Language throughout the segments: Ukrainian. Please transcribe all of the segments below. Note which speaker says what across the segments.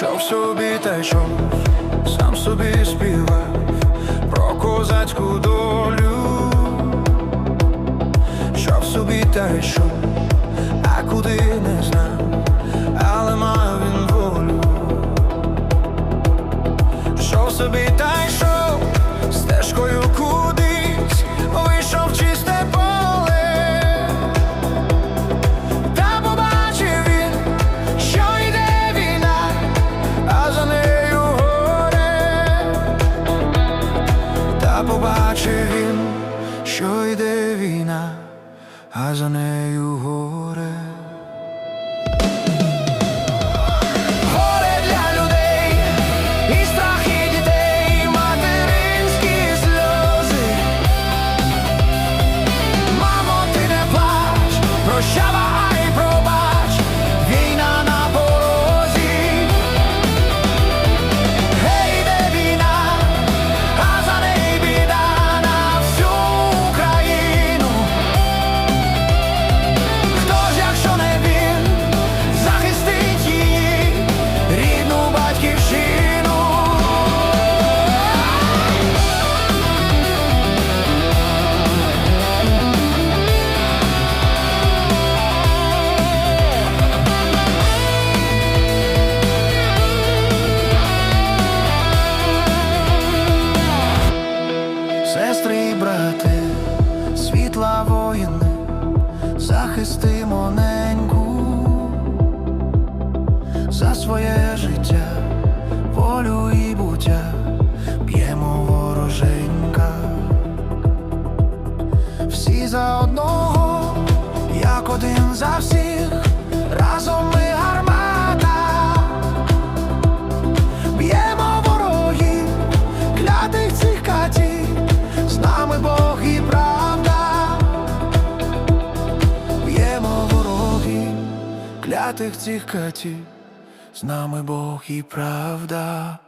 Speaker 1: Йшов собі та йшов, сам собі співав про козацьку долю, Йшов собі та йшов, а куди не знав, але мав він волю. Йшов собі та йшов, стежкою Та побачив він, що йде війна, а за нею горе. Горе Світла воїни, захистимо неньку за своє життя, волю і буття, б'ємо вороженька. Всі за одного, як один за всіх, разом ми клятих цих катів, з нами Бог і правда.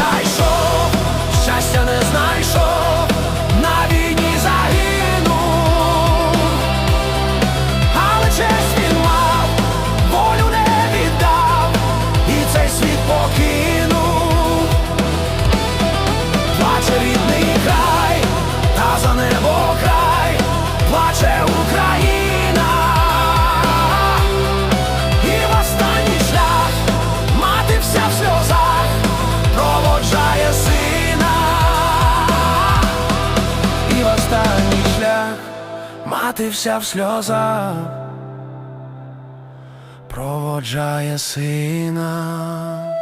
Speaker 1: Йшов собі та йшов, щастя не знайшов, на війні загинув, але честь він мав, волю не віддав, і цей світ покинув, мати вся в сльозах проводжає сина.